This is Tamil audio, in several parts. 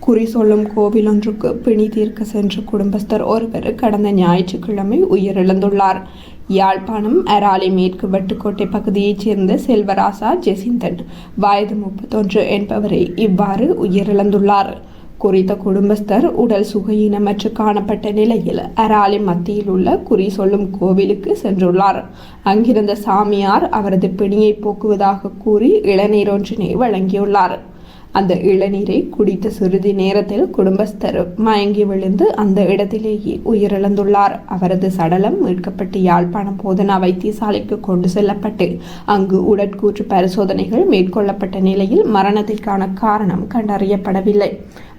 குறி சொல்லும் கோவில் ஒன்றுக்கு பிணி தீர்க்க சென்ற குடும்பஸ்தர் ஒருவர் கடந்த ஞாயிற்றுக்கிழமை உயிரிழந்துள்ளார். யாழ்ப்பாணம் அராலி மேற்கு வட்டுக்கோட்டை பகுதியைச் சேர்ந்த செல்வராசா ஜெசிந்தன் வயது முப்பத்தொன்று என்பவரை இவ்வாறு உயிரிழந்துள்ளார். குறித்த குடும்பஸ்தர் உடல் சுகையினமற்று காணப்பட்ட நிலையில் அராலி மத்தியில் உள்ள குறி சொல்லும் கோவிலுக்கு சென்றுள்ளார். அங்கிருந்த சாமியார் அவரது பிணியை போக்குவதாக கூறி இளநீர் ஒன்றினை வழங்கியுள்ளார். அந்த இளநீரை குடித்த சிறிது நேரத்தில் குடும்பஸ்தர் மயங்கி விழுந்து அந்த இடத்திலேயே உயிரிழந்துள்ளார். அவரது சடலம் மீட்கப்பட்டு யாழ்ப்பாணம் போதனா வைத்தியசாலைக்கு கொண்டு செல்லப்பட்டு அங்கு உடற்கூற்று பரிசோதனைகள் மேற்கொள்ளப்பட்ட நிலையில் மரணத்திற்கான காரணம் கண்டறியப்படவில்லை.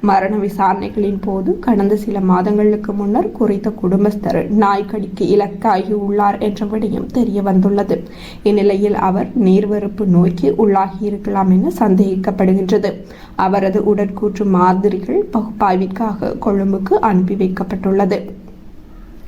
மரண விசாரணைகளின் போது கடந்த சில மாதங்களுக்கு முன்னர் குறித்த குடும்பஸ்தர் நாய்க்கடிக்கு இலக்காகி உள்ளார் என்ற விடயம் தெரிய வந்துள்ளது இந்நிலையில் அவர் நீர்வெறுப்பு நோய்க்கு உள்ளாகி இருக்கலாம் என சந்தேகிக்கப்படுகின்றது. அவரது உடற்கூற்று மாதிரிகள் பகுப்பாய்விற்காக கொழும்புக்கு அனுப்பி வைக்கப்பட்டுள்ளது.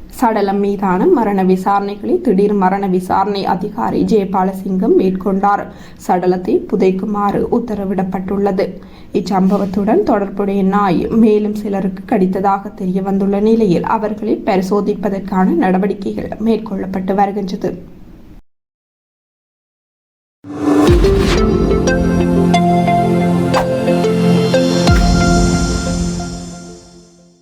சடலம் மீதான மரண விசாரணைகளை திடீர் மரண விசாரணை அதிகாரி ஜெயபாலசிங்கம் மேற்கொண்டார். சடலத்தை புதைக்குமாறு உத்தரவிடப்பட்டுள்ளது. இச்சம்பவத்துடன் தொடர்புடைய நாய் மேலும் சிலருக்கு கடித்ததாக தெரிய வந்துள்ள நிலையில் அவர்களை பரிசோதிப்பதற்கான நடவடிக்கைகள் மேற்கொள்ளப்பட்டு வருகின்றது.